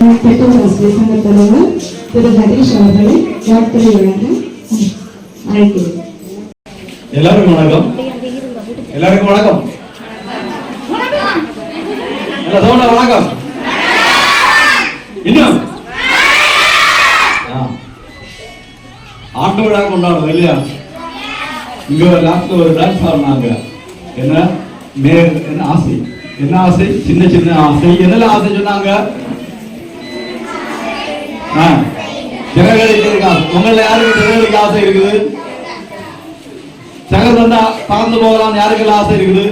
பெற்றோர் ஆசிரியர் சங்க தலைவர் திரு ஹரீஷ் அவர்களை வாழ்த்துறை வழங்க அழைக்கிறேன் எல்லாருக்கும் வணக்கம். எல்லாருக்கும் வணக்கம். வணக்கம். இன்னும் ஆ. ஆண்டு விழா கொண்டாடுறோம் இல்லையா? இங்க ஒரு லாஸ்ட்ல ஒரு டான்ஸ் ஆடினாங்க என்ன? மேல் என்ன ஆசை? என்ன ஆசை? சின்ன சின்ன ஆசை. என்னெல்லாம் ஆசை சொன்னாங்க. ஜனங்களுக்கு இருக்கா உங்கள யாருக்கு ஜனங்களுக்கு ஆசை இருக்குது? சகர் வந்தா பறந்து போகலாம் யாருக்கெல்லாம் ஆசை இருக்குது?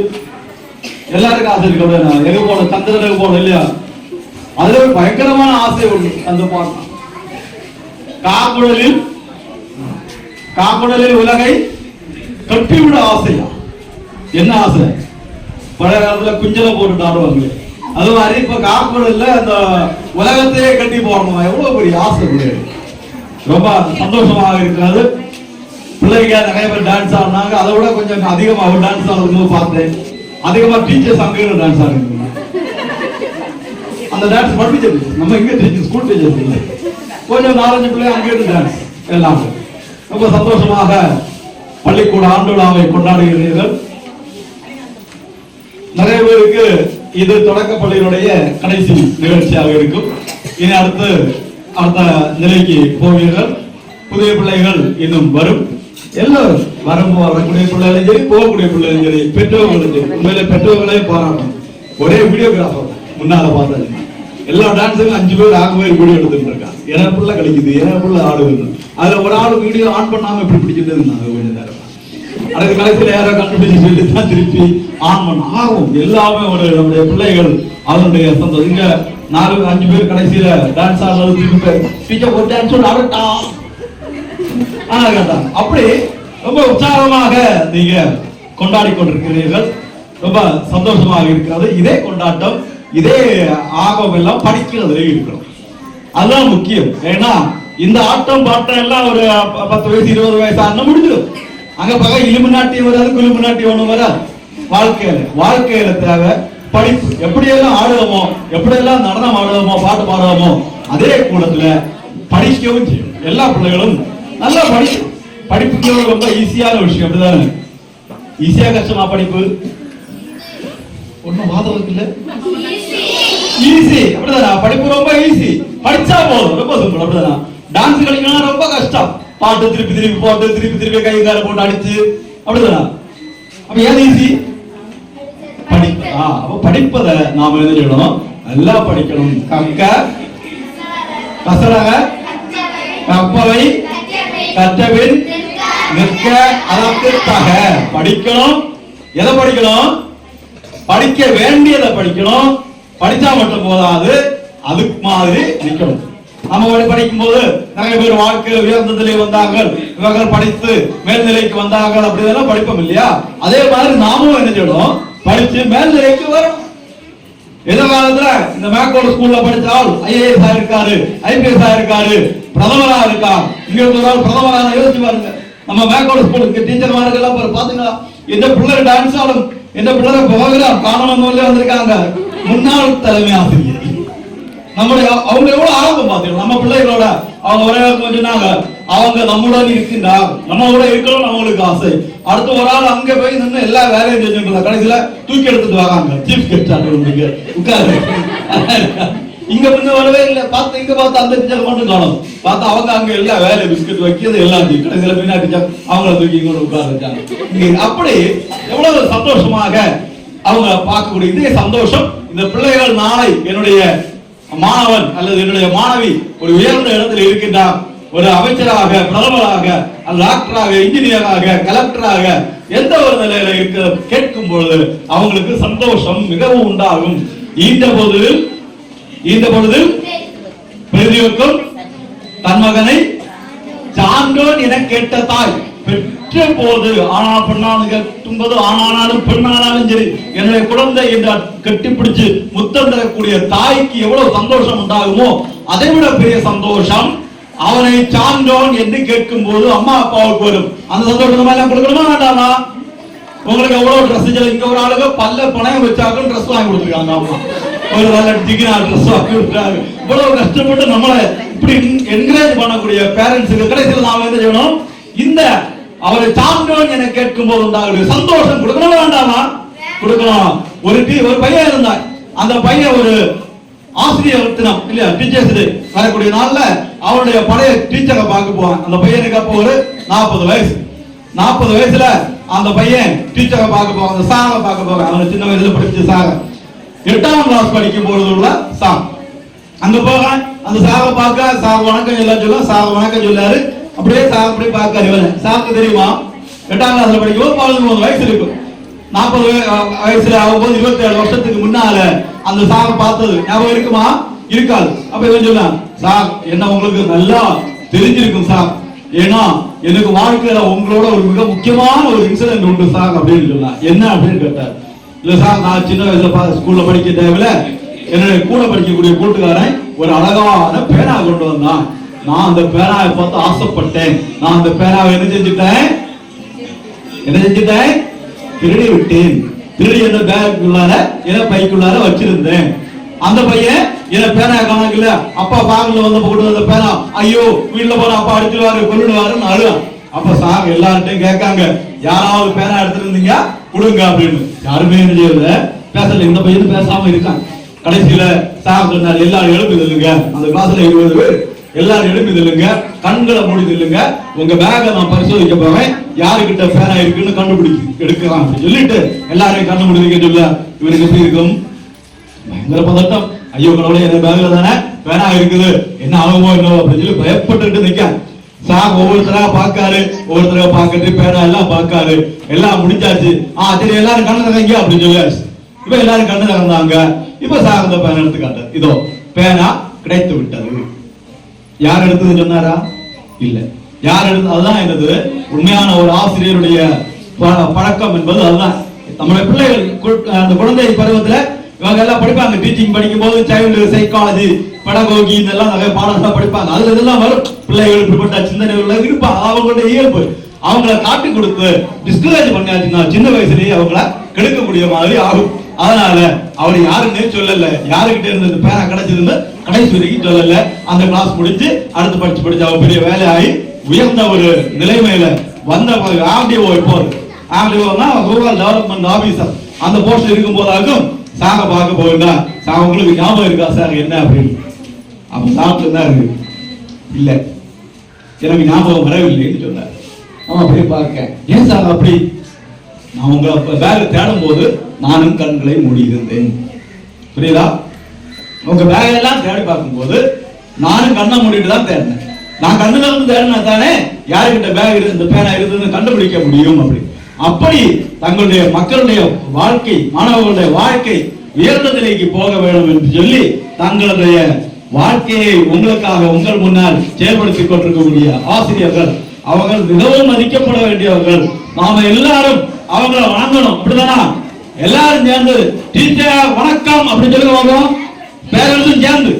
எல்லாருக்கும் ஆசை இருக்கு அப்படியே எங்க போகணும் சந்திரனுக்கு போகணும் இல்லையா? அதுல ஒரு பயங்கரமான ஆசை உண்டு அந்த பாடம் காக்குடலில் காக்குடலில் உலகை கட்டிவிட ஆசையா? என்ன ஆசை? பழைய காலத்துல குஞ்சலை போட்டு ஆடுவாங்க அது மாதிரி இப்ப காக்குடல்ல அந்த உலகத்தையே கட்டி போடணும் எவ்வளவு பெரிய ஆசை ரொம்ப சந்தோஷமாக இருக்கிறது. பிள்ளைங்க நிறைய பேர் டான்ஸ் ஆடினாங்க. அதை விட கொஞ்சம் அதிகமா அவர் டான்ஸ் ஆடுறது பார்த்தேன். அதிகமா டீச்சர்ஸ் அங்கே டான்ஸ் ஆடுங்க அந்த டான்ஸ் படிச்சது நம்ம இங்க டீச்சர் ஸ்கூல் டீச்சர்ஸ் இல்லை. கொஞ்சம் நாலஞ்சு பிள்ளை அங்கே டான்ஸ் எல்லாமே. ரொம்ப சந்தோஷமாக பள்ளிக்கூட ஆண்டு விழாவை கொண்டாடுகிறீர்கள். நிறைய பேருக்கு இது தொடக்க பள்ளியினுடைய கடைசி நிகழ்ச்சியாக இருக்கும். இனி அடுத்து அடுத்த நிலைக்கு போவீர்கள். புதிய பிள்ளைகள் இன்னும் வரும். எல்லோரும் வரும் வரக்கூடிய பிள்ளைகளும் சரி போகக்கூடிய பிள்ளைகளும் சரி பெற்றோர்களும் சரி உண்மையில பெற்றோர்களே பாராட்டணும். ஒரே வீடியோகிராஃபர் முன்னால பார்த்தது. எல்லா டான்ஸுக்கும் அஞ்சு பேர் ஆறு பேர் வீடியோ எடுத்துட்டு இருக்காங்க. என பிள்ளை கிடைக்குது என பிள்ளை ஆடுகிறது அதுல ஒரு ஆள் வீடியோ ஆன் பண்ணாம இப்படி பிடிச்சிட்டு இருந்தாங்க கொஞ்ச நேரம். அதுக்கு கடைசியில் யாரோ கண்டுபிடிச்சு சொல்லி தான் திருப்பி ஆன் ஆர்வம் எல்லாமே ஒரு நம்முடைய பிள்ளைகள் அதனுடைய சந்தோஷம். இங்க நாலு அஞ்சு பேர் கடைசியில டான்ஸ் ஆடுறது திருப்பி பேர். டீச்சர் ஒரு டான்ஸ் ஆடட்டா ஆனா அப்படி ரொம்ப உற்சாகமாக நீங்க கொண்டாடி கொண்டிருக்கிறீர்கள். ரொம்ப சந்தோஷமாக இருக்கிறது. இதே கொண்டாட்டம் இதே ஆகம் எல்லாம் படிக்கிறதுல இருக்கிறோம். அதுதான் முக்கியம். ஏன்னா இந்த ஆட்டம் பாட்டம் எல்லாம் ஒரு பத்து வயசு இருபது வயசு ஆனா முடிஞ்சிடும். அங்க பக்கம் இலும்பு நாட்டியம் வராது குலும்பு நாட்டியம் ஒண்ணும் வராது. வாழ்க்கையில வாழ்க்கையில தேவை படிப்பு. எப்படியெல்லாம் ஆடுவோமோ எப்படியெல்லாம் நடனம் ஆடுவோமோ பாட்டு பாடுவோமோ அதே கூடத்துல படிக்கவும் செய்யும். எல்லா பிள்ளைகளும் நல்லா படிக்கும் படிப்புக்கு ரொம்ப ஈஸியான விஷயம். அப்படிதானே? ஈஸியா கஷ்டமா படிப்பு? ஒண்ணும் வாதம் இல்ல ஈஸி அப்படிதானா? படிப்பு ரொம்ப ஈஸி படிச்சா போதும். ரொம்ப சிம்பிள் அப்படிதானா? டான்ஸ் களிக்கணும் ரொம்ப கஷ்டம். பாட்டு திருப்பி திருப்பி போட்டு திருப்பி திருப்பி கை கால போட்டு அடிச்சு. அப்படிதானா? அப்ப ஏன் ஈஸி படி அப்ப படிப்பதை நாம என்ன நல்லா படிக்கணும். கக்க கசடக கப்பவை கற்றபின் நிற்க அதற்கு தக. படிக்கணும். எதை படிக்கணும்? படிக்க வேண்டியதை படிக்கணும். படிச்சா மட்டும் போதாது. அதுக்கு மாதிரி நிக்கணும். நம்ம படி- படிக்கும் போது நிறைய பேர் வாழ்க்கையில் உயர்ந்த நிலை வந்தார்கள். இவர்கள் படித்து மேல்நிலைக்கு வந்தாங்க அப்படிதெல்லாம் படிப்போம் இல்லையா? அதே மாதிரி நாமும் என்ன செய்யணும்? படிச்சு மேல்நிலைக்கு வரும். எதிர்காலத்துல இந்த மேக்கோட ஸ்கூல்ல படிச்சால் ஐஏஎஸ் ஆயிருக்காரு ஐபிஎஸ் ஆயிருக்காரு பிரதமரா இருக்கா இங்க இருந்து பிரதமரா யோசிச்சு பாருங்க. நம்ம மேக்கோட ஸ்கூலுக்கு டீச்சர் எல்லாம் பாத்தீங்களா? எந்த பிள்ளை டான்ஸ் ஆடும் எந்த பிள்ளை ப்ரோக்ராம் காணணும் வந்திருக்காங்க? முன்னாள் தலைமை ஆசிரியர். நம்முடைய அவங்க எவ்வளவு ஆர்வம் பாத்தீங்களா? நம்ம பிள்ளைகளோட. அவங்க ஒரே கொஞ்சம் நாங்க அவங்க நம்முடன் இருக்கின்றார். நம்ம கூட இருக்கணும் அவங்களுக்கு ஆசை. அடுத்து ஒரு ஆள் அங்க போய் நின்று எல்லா வேலையும் செஞ்சுட்டு இருந்தா. கடைசியில தூக்கி எடுத்துட்டு வராங்க. சீஃப் கெஸ்ட் உங்களுக்கு உட்காரு. இங்க முன்ன வரவே இல்ல. பார்த்து இங்க பார்த்து அந்த டீச்சர் மட்டும் காணும். பார்த்தா அவங்க அங்க எல்லா வேலை பிஸ்கட் வைக்கிறது எல்லாம் கடைசியில பின்னாடி அவங்கள தூக்கி இங்க உட்கார வச்சாங்க அப்படி எவ்வளவு சந்தோஷமாக அவங்க பார்க்கக்கூடிய இதே சந்தோஷம் இந்த பிள்ளைகள் நாளை என்னுடைய மாணவன் அல்லது என்னுடைய மாணவி ஒரு உயர்ந்த இடத்துல இருக்கின்றான். ஒரு அமைச்சராக பிரதமராக டாக்டராக இன்ஜினியராக கலெக்டராக எந்த ஒரு நிலையில இருக்க கேட்கும் பொழுது அவங்களுக்கு சந்தோஷம் மிகவும் உண்டாகும். ஈன்ற போது ஈன்ற பொழுது பெரியவர்க்கும் தன் மகனை சான்றோன் என கேட்ட தாய் பெற்ற போது ஆனா பெண்ணாலும் கேட்கும்போது ஆனானாலும் பெண்ணானாலும் சரி என்னுடைய குழந்தை என்று கட்டிப்பிடிச்சு முத்தம் தரக்கூடிய தாய்க்கு எவ்வளவு சந்தோஷம் உண்டாகுமோ அதை விட பெரிய சந்தோஷம் அவனை சான்றோன் என்று கேட்கும் போது அம்மா அப்பாவுக்கு வரும் அந்த சந்தோஷம் நம்ம எல்லாம் கொடுக்கணுமா வேண்டாமா? உங்களுக்கு எவ்வளவு ட்ரெஸ் இங்க ஒரு ஆளுங்க பல்ல பணம் வச்சாக்கும் ட்ரெஸ் வாங்கி கொடுத்துருக்காங்க அம்மா. ஒரு நல்ல டிகினா ட்ரெஸ் வாங்கி கொடுத்துருக்காங்க. இவ்வளவு கஷ்டப்பட்டு நம்மளை இப்படி என்கரேஜ் பண்ணக்கூடிய பேரண்ட்ஸுக்கு கடைசியில் நாம என்ன செய்யணும்? இந்த அவரை சான்றோன் என கேட்கும் போது உண்டாகக்கூடிய சந்தோஷம் கொடுக்கணும் வேண்டாமா? கொடுக்கலாம். ஒரு டீ ஒரு பையன் இருந்தான். அந்த பையன் ஒரு ஆசிரியர் தினம் இல்லையா? டீச்சர்ஸ் டே வரக்கூடிய நாள்ல அவனுடைய பழைய டீச்சரை பார்க்க போவான். அந்த பையனுக்கு அப்போ ஒரு நாற்பது வயசு. நாற்பது வயசுல அந்த பையன் டீச்சரை பார்க்க போவான். அந்த சாரை பார்க்க போவான். அவன் சின்ன வயசுல படிச்ச சாரை எட்டாம் கிளாஸ் படிக்கும் பொழுது உள்ள சார் அங்க போக அந்த சாரை பார்க்க சார் வணக்கம் எல்லாம் சொல்ல சார் வணக்கம் சொல்லாரு. அப்படியே சார் அப்படியே பார்க்க இவன். சாருக்கு தெரியுமா? எட்டாம் கிளாஸ்ல படிக்கும் பதினொன்று வயசு இருக்கும் நாற்பது வயசுல ஆகும்போது இருபத்தி ஏழு வருஷத்துக்கு முன்னால அந்த சாரை பார்த்தது. ஞாபகம் இருக்குமா? இருக்காது. அப்ப இவன் சொன்னான் சார் என்ன உங்களுக்கு நல்லா தெரிஞ்சிருக்கும் சார். ஏன்னா எனக்கு வாழ்க்கையில உங்களோட ஒரு மிக முக்கியமான ஒரு இன்சிடென்ட் உண்டு சார் அப்படின்னு சொன்னா. என்ன? அப்படின்னு கேட்டார். இல்ல சார் நான் சின்ன வயசுல ஸ்கூல்ல படிக்க தேவையில்ல. என்னுடைய கூட படிக்கக்கூடிய கூட்டுக்காரன் ஒரு அழகான பேனா கொண்டு வந்தான். நான் அந்த பேனாவை பார்த்து ஆசைப்பட்டேன். நான் அந்த பேனாவை என்ன செஞ்சுட்டேன்? என்ன செஞ்சுட்டேன்? திருடி விட்டேன். திருடி என்ன பேக்குள்ளார என்ன பைக்குள்ளார வச்சிருந்தேன். அந்த பையன் என்ன பேனா காணக்கல அப்பா பாகல வந்து கொண்டு வந்த பேனா. ஐயோ வீட்டுல போன அப்பா அடிச்சுடுவாரு கொள்ளுடுவாருன்னு அழுவான் அப்ப சார் எல்லார்ட்டையும் கேட்காங்க யாராவது பேனா எடுத்துருந்தீங்க? கொடுங்க அப்படின்னு. யாருமே என்ன செய்யல. பேசல. இந்த பையன் பேசாம இருக்கான். கடைசியில சார் சொன்னார் எல்லாரும் எழுப்பி நில்லுங்க அந்த கிளாஸ்ல இருபது பேர். எல்லாரும் எழுப்பி நில்லுங்க கண்களை மூடி நில்லுங்க உங்க பேக நான் பரிசோதிக்க போவேன் யாருக்கிட்ட பேனா இருக்குன்னு கண்டுபிடிச்சு எடுக்கலாம். சொல்லிட்டு எல்லாரையும் கண்ணு மூடி சொல்ல இவருக்கு எப்படி இருக்கும்? பயங்கர பதட்டம். ஐயோ கடவுளே என் பேங்க்ல தானே பேனா இருக்குது. என்ன ஆகுமோ என்னவோ அப்படின்னு சொல்லி பயப்பட்டுட்டு நிக்க சார் ஒவ்வொருத்தரா பாக்காரு ஒவ்வொருத்தரா பாக்கிட்டு பேனா எல்லாம் பாக்காரு எல்லாம் முடிஞ்சாச்சு. ஆ சரி எல்லாரும் கண்ணு தரங்க அப்படின்னு சொல்லி இப்ப எல்லாரும் கண்ணு திறந்தாங்க. இப்ப சார் அந்த பேனா எடுத்து காட்டாரு இதோ பேனா கிடைத்து விட்டது. யார் எடுத்தது சொன்னாரா? இல்ல. யார் எடுத்து அதுதான் என்னது? உண்மையான ஒரு ஆசிரியருடைய பழக்கம் என்பது அதுதான். நம்முடைய பிள்ளைகள் அந்த குழந்தை பருவத்துல இவங்க எல்லாம் படிப்பாங்க. டீச்சிங் படிக்கும் போது சைல்டு சைக்காலஜி படகோகி இதெல்லாம் நிறைய பாடங்கள் படிப்பாங்க. அதுல இதெல்லாம் வரும். பிள்ளைகள் இப்படிப்பட்ட சிந்தனைகள் இருப்பாங்க. அவங்களுடைய இயல்பு. அவங்கள காட்டி கொடுத்து டிஸ்கரேஜ் பண்ணியாச்சுன்னா சின்ன வயசுலயே அவங்கள கெடுக்கக்கூடிய மாதிரி ஆகும். அதனால அவர் யாருன்னே சொல்லல. யாருக்கிட்ட இருந்து இந்த பேனா கிடைச்சதுன்னு கடைசி வரைக்கும் சொல்லல. அந்த கிளாஸ் முடிஞ்சு அடுத்து படிச்சு படிச்சு அவர் பெரிய வேலையாகி உயர்ந்த ஒரு நிலைமையில வந்த ஆர்டிஓ இப்போ ஆர்டிஓனா ரூரல் டெவலப்மெண்ட் ஆபீசர் அந்த போஸ்ட் இருக்கும் போதாகும் சாக பார்க்க போகுதா சார் உங்களுக்கு ஞாபகம் இருக்கா சார் என்ன அப்படின்னு? அப்போ சாப்பிட்டு தான் இருக்கு? இல்ல. எனக்கு ஞாபகம் வரவில்லைன்னு சொன்னார். அவன் போய் பார்க்க ஏன் சார் அப்படி? நான் உங்களை வேலை தேடும் போது நானும் கண்களை மூடியிருந்தேன். புரியுதா? உங்க பேக் எல்லாம் தேடி பார்க்கும்போது நானும் கண்ணை மூடிட்டு தான் தேடினேன். நான் கண்ணுல இருந்து தேடினா தானே யாருக்கிட்ட பேக் இருந்து இந்த பேனா இருந்ததுன்னு கண்டுபிடிக்க முடியும் அப்படி அப்படி தங்களுடைய மக்களுடைய வாழ்க்கை மாணவர்களுடைய வாழ்க்கை உயர்ந்த நிலைக்கு போக வேண்டும் என்று சொல்லி தங்களுடைய வாழ்க்கையை உங்களுக்காக உங்கள் முன்னால் செயல்படுத்திக் கொண்டிருக்கக்கூடிய ஆசிரியர்கள் அவர்கள் மிகவும் மதிக்கப்பட வேண்டியவர்கள் நாம எல்லாரும் அவங்கள வணங்கணும் அப்படிதானா எல்லாரும் சேர்ந்து டீச்சர் வணக்கம் அப்படின்னு சொல்லி வரோம் பேரண்ட்ஸும் சேர்ந்து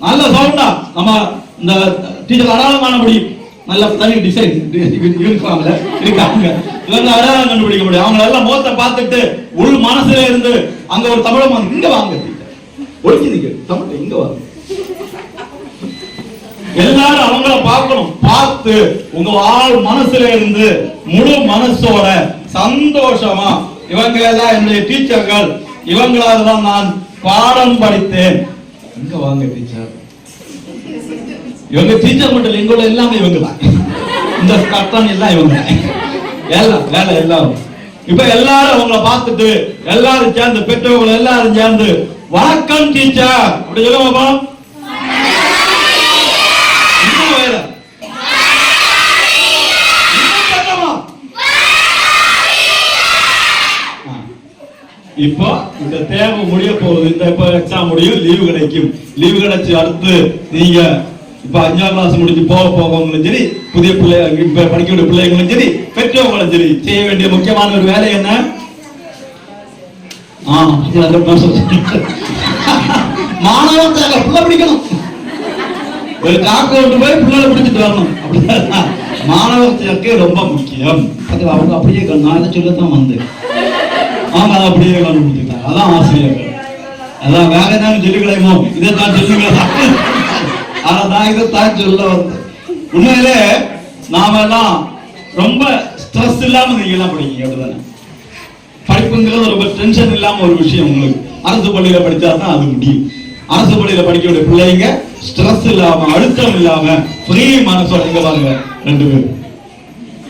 நல்ல சவுண்டா நம்ம இந்த டீச்சர் அடாளமான முடியும் நல்ல தனி டிசைன் இருக்காங்க இருக்காங்க இவங்க அடையாளம் கண்டுபிடிக்க முடியும். அவங்க எல்லாம் முகத்தை பார்த்துட்டு உள் மனசுல இருந்து அங்க ஒரு தமிழ் இங்க வாங்க. ஒழிச்சு நிக்க. தமிழ் இங்க வாங்க. எல்லாரும் அவங்கள பார்க்கணும். பார்த்து உங்க ஆள் மனசுல இருந்து முழு மனசோட சந்தோஷமா இவங்க எல்லாம் என்னுடைய டீச்சர்கள் இவங்களால தான் நான் பாடம் படித்தேன். இங்க வாங்க டீச்சர். இவங்க டீச்சர் மட்டும் இல்லை, எங்களோட எல்லாமே இவங்க தான். இந்த கட்டம் எல்லாம் இவங்க தான். எல்லாம் வேலை எல்லாம். இப்ப எல்லாரும் அவங்கள பார்த்துட்டு எல்லாரும் சேர்ந்து பெற்றவங்க எல்லாரும் சேர்ந்து வணக்கம் டீச்சர் அப்படி சொல்லுவாப்பா இப்போ இந்த தேவை முடிய போகுது. இந்த இப்போ எக்ஸாம் முடியும் லீவு கிடைக்கும். லீவு கிடைச்சு அடுத்து நீங்க இப்போ அஞ்சாம் கிளாஸ் முடிஞ்சு போக போகவங்களும் சரி புதிய பிள்ளை இப்ப படிக்கக்கூடிய பிள்ளைங்களும் சரி பெற்றவங்களும் சரி செய்ய வேண்டிய முக்கியமான ஒரு வேலை என்ன? ஆ, மாணவன் தேவை பிள்ளை பிடிக்கணும். ஒரு காக்க விட்டு போய் பிள்ளைகளை பிடிச்சிட்டு வரணும். அப்படிதான். ரொம்ப முக்கியம். அது அவங்க அப்படியே நான் இதை சொல்லத்தான் வந்தேன். அவங்க அதை அப்படியே கண்டுபிடிச்சிட்டாங்க. அதான் ஆசிரியர்கள். அதான் வேற என்ன சொல்லிக்கலாமோ இதை தான் சொல்லுங்களா நான் இதை சொல்ல வந்தேன். உண்மையிலே நாம எல்லாம் ரொம்ப ஸ்ட்ரெஸ் இல்லாம நீங்க எல்லாம் படிக்கீங்க அப்படிதானே? படிப்புங்கிறது ரொம்ப டென்ஷன் இல்லாம ஒரு விஷயம் உங்களுக்கு. அரசு பள்ளியில படிச்சா தான் அது முடியும். அரசு பள்ளியில படிக்கக்கூடிய பிள்ளைங்க ஸ்ட்ரெஸ் இல்லாம அழுத்தம் இல்லாம ஃப்ரீ மனசோட இங்க பாருங்க ரெண்டு பேரும்.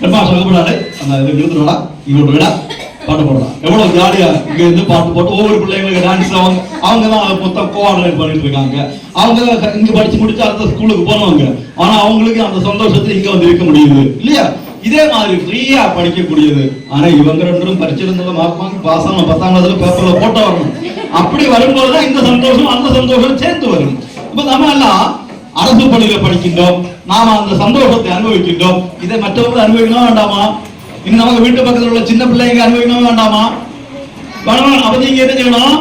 ரொம்ப சொல்லப்படாது அந்த இது நிறுத்துறா இங்கோட்டு விடா பாட்டு போடுறான் எவ்வளவு ஜாலியா இங்க இருந்து பாட்டு போட்டு ஒவ்வொரு பிள்ளைங்களுக்கு டான்ஸ் அவங்க அவங்க தான் அதை மொத்தம் கோஆர்டினேட் பண்ணிட்டு இருக்காங்க. அவங்க தான் இங்க படிச்சு முடிச்சு அடுத்த ஸ்கூலுக்கு போனவங்க. ஆனா அவங்களுக்கு அந்த சந்தோஷத்தை இங்க வந்து இருக்க முடியுது. இல்லையா? இதே மாதிரி ஃப்ரீயா படிக்கக்கூடியது. ஆனா இவங்க ரெண்டும் பரிச்சிருந்தவங்க மார்க் வாங்கி பாஸ் ஆன பத்தாம் கிளாஸ்ல பேப்பர்ல போட்டோ வரணும். அப்படி வரும்போது தான் இந்த சந்தோஷம் அந்த சந்தோஷம் சேர்ந்து வரும். இப்ப நம்ம எல்லாம் அரசு பள்ளியில படிக்கின்றோம். நாம அந்த சந்தோஷத்தை அனுபவிக்கின்றோம். இதை மற்றவங்க அனுபவிக்கணும் வேண்டாமா? இன்னும் நமக்கு வீட்டு பக்கத்துல உள்ள சின்ன பிள்ளைங்க அனுபவிக்கணும் வேண்டாமா? வேணும் அப்ப நீங்க என்ன செய்யணும்?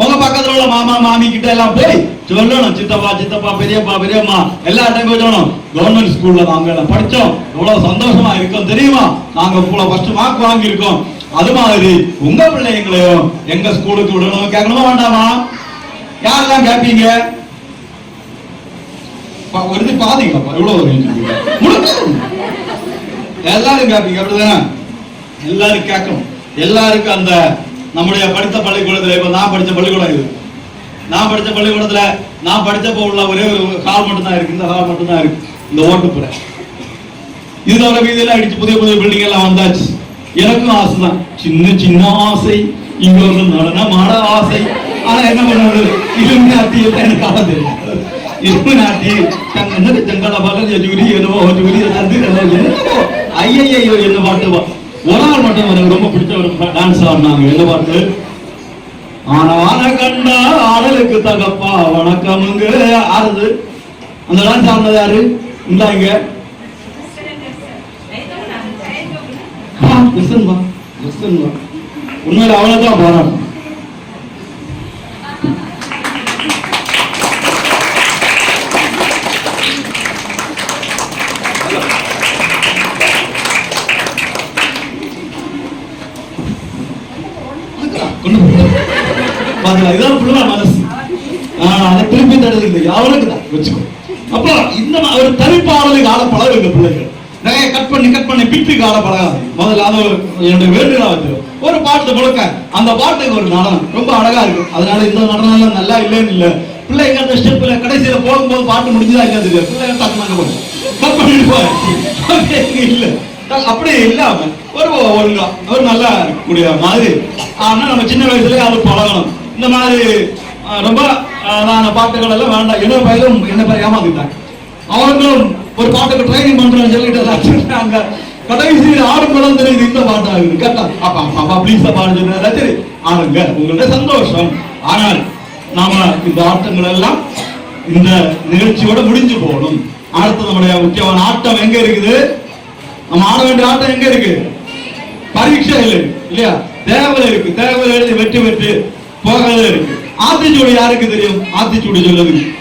உங்க பக்கத்துல உள்ள மாமா மாமி கிட்ட எல்லாம் போய் சொல்லணும். சித்தப்பா சித்தப்பா பெரியப்பா பெரியம்மா எல்லா டைம் போய் சொல்லணும். கவர்மெண்ட் ஸ்கூல்ல நாங்க எல்லாம் படிச்சோம். எவ்வளவு சந்தோஷமா இருக்கோம் தெரியுமா? நாங்க இவ்வளவு ஃபர்ஸ்ட் மார்க் வாங்கியிருக்கோம். அது மாதிரி உங்க பிள்ளைங்களையும் எங்க ஸ்கூலுக்கு விடணும்? கேட்கணுமா வேண்டாமா? யாரெல்லாம் கேட்பீங்க? ஒரு இது பாதிங்கப்பா எவ்வளவு முழுக்க எல்லாரும் கேட்பீங்க அப்படிதானே? எல்லாரும் கேட்கணும். எல்லாருக்கும் அந்த நம்முடைய படித்த பள்ளிக்கூடத்துல இப்ப நான் படிச்ச பள்ளிக்கூடம் இது. நான் படிச்ச பள்ளிக்கூடத்துல நான் படித்தப்போ உள்ள ஒரே ஒரு ஹால் மட்டும் தான் இருக்கு. இந்த ஹால் மட்டும் தான் இருக்கு. இந்த ஓட்டுப்புற. இதோட வர வீதியில அடிச்சு புதிய புதிய பில்டிங் எல்லாம் வந்தாச்சு. எனக்கும் ஆசை தான் சின்ன சின்ன ஆசை. இங்க வந்து நடனம் ஆட ஆசை. ஆனா என்ன பண்ணுறது? இலுமினாட்டி எனக்கு ஆட தெரியும் இலுமினாட்டி தங்க என்ன செங்கல பல ஜூரி என்னவோ ஜூரி என்னவோ. ஐயையோ என்ன பாட்டு? ஒரு ஆள் மட்டும் எனக்கு ரொம்ப பிடிச்ச ஒரு டான்ஸ் ஆடினாங்க என்ன பாட்டு? ஆனவான கண்டா ஆடலுக்கு தகப்பா வணக்கமுங்க ஆறுது. அந்த டான்ஸ் ஆடினது யாரு? இந்தாங்க உண்மையில அவ்வளவுதான் தான் பாத்தீங்களா, இதான் மனசு. அதை திருப்பி தருது அவனுக்கு தான்? வச்சுக்கோ. அப்போ இந்த ஒரு தனிப்பாடலுக்கு ஆட பழகுங்க பிள்ளைகள். நிறைய கட் பண்ணி கட் பண்ணி பிட்டுக்கு ஆட பழகாது. முதல்ல அது என்னுடைய வேண்டுதலா வச்சு ஒரு பாட்டு முழுக்க அந்த பாட்டுக்கு ஒரு நடனம். ரொம்ப அழகா இருக்கும். அதனால இந்த நடனம் எல்லாம் நல்லா இல்லைன்னு இல்ல. பிள்ளைங்க அந்த ஸ்டெப்ல கடைசியில போகும்போது பாட்டு முடிஞ்சதா இல்லையா தெரியல பிள்ளைங்க டக்குனாங்க போகும் கட் பண்ணிட்டு போய் இல்ல. அப்படி இல்லாம ஒரு ஒழுங்கா ஒரு நல்லா இருக்கக்கூடிய மாதிரி. ஆனா நம்ம சின்ன வயசுல அது பழகணும். இந்த மாதிரி ரொம்ப அதான பாட்டுகள் எல்லாம் வேண்டாம். என்ன பயிலும் என்ன பேர் ஏமாந்துட்டாங்க அவங்களும் ஒரு பாட்டுக்கு ட்ரைனிங் பண்றேன்னு சொல்லிட்டு அங்க கடைசியில் ஆடும் படம் தெரியுது இந்த பாட்டா இருக்குது கேட்டா அப்பா அப்பா ப்ளீஸ் பாடு சொன்னா சரி ஆடுங்க. உங்களுடைய சந்தோஷம். ஆனால் நாம இந்த ஆட்டங்கள் எல்லாம் இந்த நிகழ்ச்சியோட முடிஞ்சு போகணும். அடுத்து நம்முடைய முக்கியமான ஆட்டம் எங்க இருக்குது? நம்ம ஆட வேண்டிய ஆட்டம் எங்க இருக்கு? பரீட்சை இல்லை இல்லையா? தேவலை இருக்கு. தேவலை எழுதி வெற்றி பெற்று போகிறது இருக்கு ஆத்திச்சூடு யாருக்கு தெரியும்? ஆத்திச்சூடு சொல்லுது.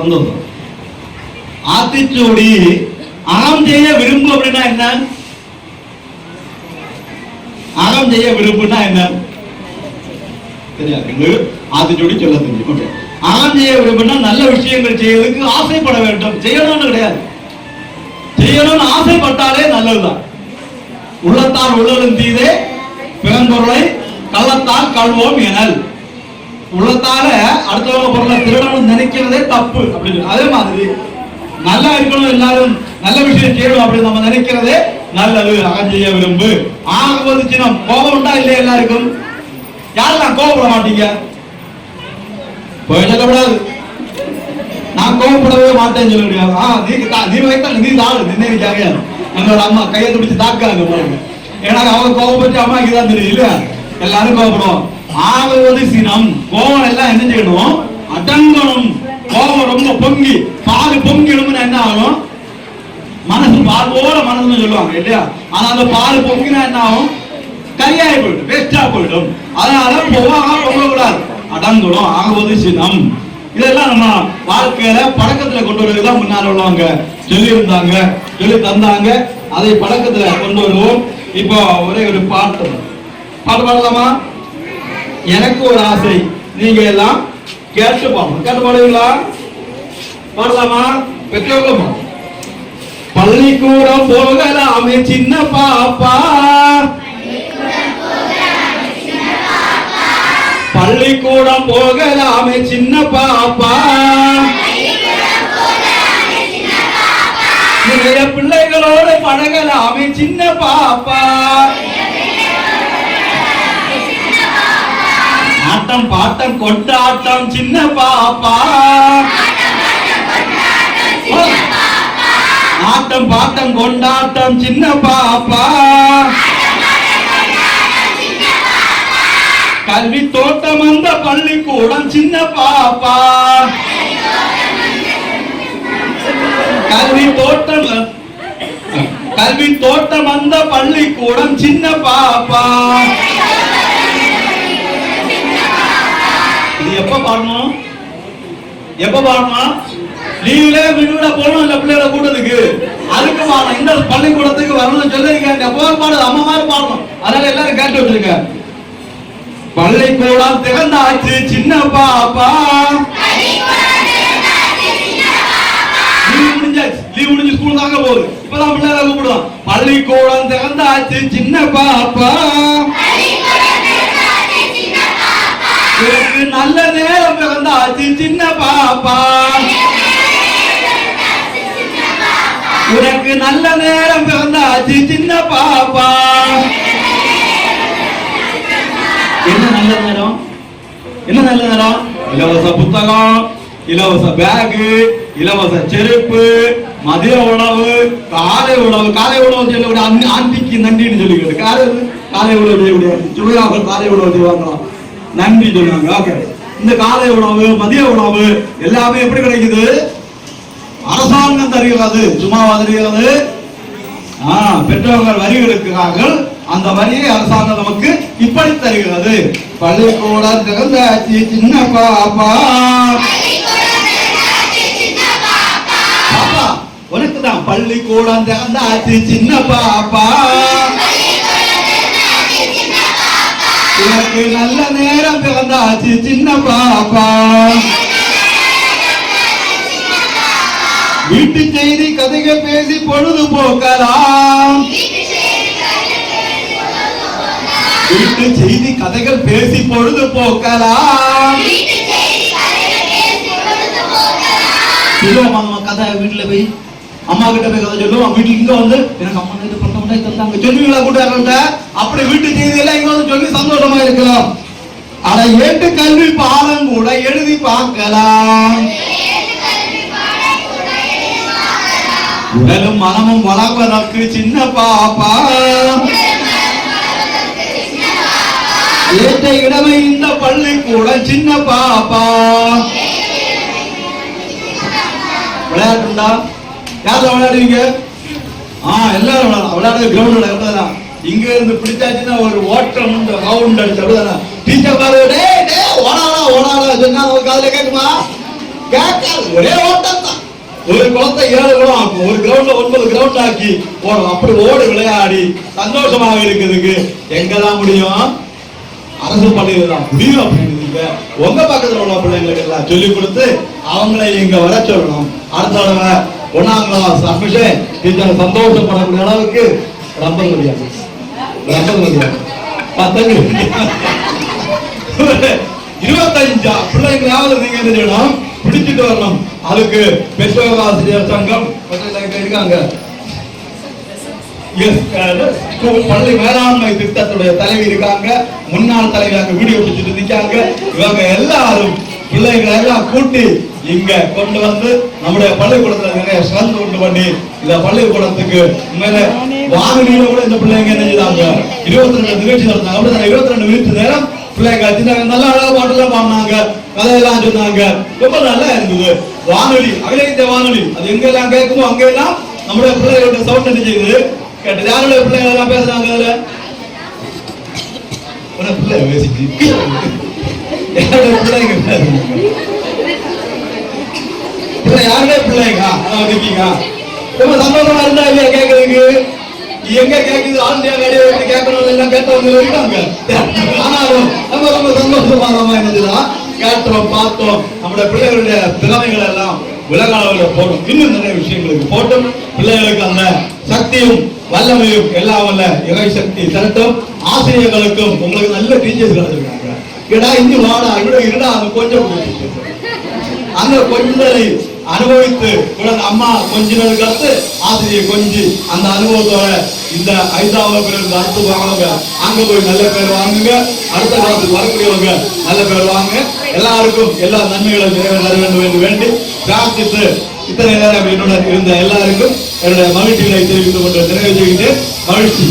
சந்தோஷம் ஆத்திச்சூடி அறம் செய்ய விரும்பு அப்படின்னா என்ன? அறம் செய்ய விரும்புனா என்ன? தெரியாது. ஆத்திச்சூடி சொல்ல தெரியும். ஓகே. அறம் செய்ய விரும்புனா நல்ல விஷயங்கள் செய்யறதுக்கு ஆசைப்பட வேண்டும். செய்யணும்னு கிடையாது. செய்யணும்னு ஆசைப்பட்டாலே நல்லதுதான். உள்ளத்தால் உள்ளதும் தீதே பிறன்பொருளை கள்ளத்தால் கல்வோம் எனல். உள்ளத்தால அடுத்தவங்க பொருளை திருடணும் நினைக்கிறதே தப்பு அப்படின்னு. அதே மாதிரி நல்லா இருக்கணும் எல்லாரும் நல்ல விஷயம் செய்யணும் அப்படின்னு நம்ம நினைக்கிறதே நல்லது. அகஞ்செய்ய விரும்பு. ஆகுவது சின்னம் கோபம் உண்டா இல்லையா எல்லாருக்கும்? யாரெல்லாம் கோபப்பட மாட்டீங்க? போய் சொல்லக்கூடாது. நான் கோபப்படவே மாட்டேன்னு சொல்ல முடியாது ஆ நீ தா- நீ வைத்தா நீ தாடு நினைக்காங்க என்னோட அம்மா கையை துடிச்சு தாக்காங்க பாருங்க. ஏன்னா அவங்க கோபப்பட்டு அம்மாக்கு தான் தெரியும் இல்லையா? எல்லாரும் கோபப்படுவோம் ஆகுவது சினம் கோவம் எல்லாம் என்ன செய்யணும்? அடங்கணும். கோவம் ரொம்ப பொங்கி பால் பொங்கி என்ன ஆகும்? மனசு பால் போல மனசுன்னு சொல்லுவாங்க இல்லையா? ஆனா அந்த பால் பொங்கினா என்ன ஆகும்? கரியாயி போயிடும் வேஸ்டா போயிடும். அதனால பொவாக பொங்க கூடாது அடங்கணும் ஆகுவது சினம் இதெல்லாம் நம்ம வாழ்க்கையில பழக்கத்துல கொண்டு வருவதுதான் முன்னால உள்ளவங்க. சொல்லியிருந்தாங்க சொல்லி தந்தாங்க. அதை பழக்கத்துல கொண்டு வருவோம். இப்போ ஒரே ஒரு பாட்டு. பாட்டு பாடலாமா? எனக்கு ஒரு ஆசை. நீங்க எல்லாம் கேட்டு பாடணும். கேட்டு பாடுவீங்களா? பாடலாமா? பெற்றோர்களும் பள்ளிக்கூடம் போகலாமே சின்ன பாப்பா. பள்ளிக்கூடம் போகலாமே சின்ன பாப்பா. நிறைய பிள்ளைகளோடு பழகலாமே சின்ன பாப்பா. ஆட்டம் பாட்டம் கொண்டாட்டம் சின்ன பாப்பா. ஆட்டம் பாட்டம் கொண்டாட்டம் சின்ன பாப்பா. கல்வி தோட்டம் அந்த பள்ளிக்கூடம் சின்ன பாப்பா. கல்வி தோட்டம் கல்வி தோட்டம் அந்த பள்ளிக்கூடம் சின்ன பாப்பா. எப்ப பாடணும்? எப்ப பாடணும்? லீவ்ல வீடுல போகணும் இல்ல பிள்ளைகளை கூட்டத்துக்கு அதுக்கு பாடணும் இந்த பள்ளிக்கூடத்துக்கு வரணும்னு சொல்லிருக்காங்க எப்போ பாடுது அம்மா மாதிரி பாடணும். அதனால எல்லாரும் கேட்டு வச்சிருக்க பள்ளிக்கூடம் திறந்தாச்சு சின்ன பாப்பா. முடிஞ்சாச்சு. லீவ் முடிஞ்சு ஸ்கூல் தாங்க போகுது. இப்பதான் பிள்ளைகளை கூப்பிடுவோம் பள்ளிக்கூடம் திறந்தாச்சு சின்ன பாப்பா. உனக்கு நல்ல நேரம் பிறந்தாச்சு சின்ன பாப்பா. உனக்கு நல்ல நேரம் பிறந்தாச்சு சின்ன பாப்பா. என்ன நல்ல நேரம்? என்ன நல்ல நேரம்? இலவச புத்தகம் இலவச பேகு இலவச செருப்பு மதிய உணவு காலை உணவு. காலை உணவு செய்யக்கூடிய அன்னி- ஆண்டிக்கு நன்றின்னு சொல்லிக்கிறது காலை காலை உணவு செய்யக்கூடிய சுவையாக காலை உணவு செய்வாங்களாம் நன்றி சொல்லுவாங்க ஓகே இந்த காலை உணவு மதிய உணவு எல்லாமே எப்படி கிடைக்குது? அரசாங்கம் தருகிறது. சும்மாவா தருகிறது? ஆ, பெற்றோர்கள் வரி எடுக்கிறார்கள் அந்த வரியை அரசாங்கம் நமக்கு இப்படி தருகிறது. பள்ளிக்கூடம் திறந்தாச்சு சின்ன பாப்பா. பாப்பா உனக்கு தான். பள்ளிக்கூடம் திறந்தாச்சு சின்ன பாப்பா. உனக்கு நல்ல பிறந்தாச்சு சின்ன பாப்பா. வீட்டு செய்தி கதைகள் பேசி பொழுது போக்கலாம் வீட்டு செய்தி கதைகள் பேசி பொழுது போக்கலாம் சொல்லுவோம் அம்மா கதை வீட்டுல போய். அம்மா கிட்ட போய் கதை சொல்லுவோம். வீட்டுல இங்க வந்து எனக்கு அம்மா இது பண்ண முடியாது தந்தாங்க. சொல்லுவீங்களா கூட்டாளர்கிட்ட அப்படி வீட்டு செய்தி எல்லாம் இங்க வந்து சொல்லி சந்தோஷமா இருக்கலாம். ஆனா ஏட்டு கல்வி பாடம் கூட எழுதி பார்க்கலாம். உடலும் மனமும் வளர்வதற்கு சின்ன பாப்பா. ஏற்ற இடமை இந்த பள்ளிக்கூட சின்ன பாப்பா. விளையாட்டுண்டா? யார் விளையாடுவீங்க? ஆ எல்லாரும் விளையாடுறது கிரவுண்ட் விளையாடலாம் இங்க இருந்து பிடிச்சாச்சுன்னா ஒரு ஓட்டம் உண்டு ரவுண்ட் அடிச்சு அப்படிதானே. டீச்சர் பாரு டேய் டேய் ஓடாடா ஓடாடா சொன்னா ஒரு காதுல கேட்குமா கேட்காது ஒரே ஓட்டம் தான் ஒரு குளத்தை ஏழு குளம் ஆக்கும் ஒரு கிரவுண்ட்ல ஒன்பது கிரவுண்ட் ஆக்கி ஓடும் அப்படி ஓடு விளையாடி சந்தோஷமாக இருக்குதுக்கு எங்கதான் முடியும்? அரசு பள்ளியில தான் முடியும் அப்படின்னு உங்க பக்கத்துல உள்ள பிள்ளைங்களுக்கு எல்லாம் சொல்லி கொடுத்து அவங்களை இங்க வர சொல்லணும். அடுத்த தடவை ஒன்னாம் கிளாஸ் அட்மிஷன் டீச்சர் சந்தோஷப்படக்கூடிய அளவுக்கு ரொம்ப முடியாது ரொம்ப முடியாது பத்தஞ்சு இருபத்தஞ்சா பிள்ளைங்களாவது நீங்க என்ன செய்யணும்? பிடிச்சிட்டு வரணும். அதுக்கு பெற்றோர் ஆசிரியர் சங்கம் இருக்காங்க? பள்ளி மேலாண்மை திட்டத்துடைய தலைவி இருக்காங்க. முன்னாள் தலைவி அங்க வீடியோ பிடிச்சிட்டு நிக்காங்க இவங்க எல்லாரும் பிள்ளைகளை எல்லாம் கூட்டி இங்க கொண்டு வந்து நம்முடைய பள்ளிக்கூடத்துல நிறைய சிறந்து உண்டு பண்ணி இந்த பள்ளிக்கூடத்துக்கு மேல வாகனியில கூட இந்த பிள்ளைங்க என்ன செய்தாங்க இருபத்தி ரெண்டு நிகழ்ச்சி நடந்தாங்க இருபத்தி ரெண்டு நிமிஷம் நேரம் பிள்ளைங்க சின்ன நல்ல அழகாக பாட்டுலாம் பாடினாங்க. கதையெல்லாம் சொன்னாங்க. ரொம்ப நல்லா இருந்தது. வானொலி அகில இந்திய வானொலி. அது எங்கெல்லாம் கேட்குமோ அங்கெல்லாம் நம்முடைய பிள்ளைகளோட சவுண்ட் என்ன செய்யுது கேட்டது. யாரோட பிள்ளைங்க எல்லாம் பேசுறாங்க அதுல? பிள்ளை பேசிட்டு யாரோட பிள்ளைங்க பிள்ளை யாருடைய பிள்ளைங்க? இருக்கீங்க. ரொம்ப சந்தோஷமா இருந்தா இல்லையா கேட்கறதுக்கு எங்க கேக்குது? ஆந்தியா கடையை எப்படி கேட்கணும் எல்லாம் கேட்டவங்க இருக்காங்க ஆனாலும் நம்ம ரொம்ப சந்தோஷமா நம்ம என்னதுதான் கேட்டோம் பார்த்தோம். நம்முடைய பிள்ளைகளுடைய திறமைகள் எல்லாம் உலக அளவில் போடும். இன்னும் நிறைய விஷயங்களுக்கு போட்டும். பிள்ளைகளுக்கு அந்த சக்தியும் வல்லமையும் எல்லாம் வல்ல இறை சக்தி திரட்டும். ஆசிரியர்களுக்கும் உங்களுக்கு நல்ல டீச்சர்ஸ் கிடைச்சிருக்காங்க ஏடா இங்க வாடா இவ்வளவு இருடா அங்க கொஞ்சம் கொடுத்து அந்த கொஞ்சம் அனுபவித்து உடனே அம்மா கொஞ்சினதுக்கு அடுத்து ஆசிரியை கொஞ்சி அந்த அனுபவத்தோட இந்த ஐந்தாவது பிறகு அடுத்து வாங்க அங்க போய் நல்ல பேர் வாங்குங்க. அடுத்த காலத்துக்கு வரக்கூடியவங்க நல்ல பேர் வாங்க எல்லாருக்கும் எல்லா நன்மைகளும் நிறைவேற வேண்டும் என்று வேண்டி பிரார்த்தித்து இத்தனை நேரம் என்னுடன் இருந்த எல்லாருக்கும் என்னுடைய மகிழ்ச்சிகளை தெரிவித்துக் கொண்டு நிறைவு செய்கின்றேன். மகிழ்ச்சி.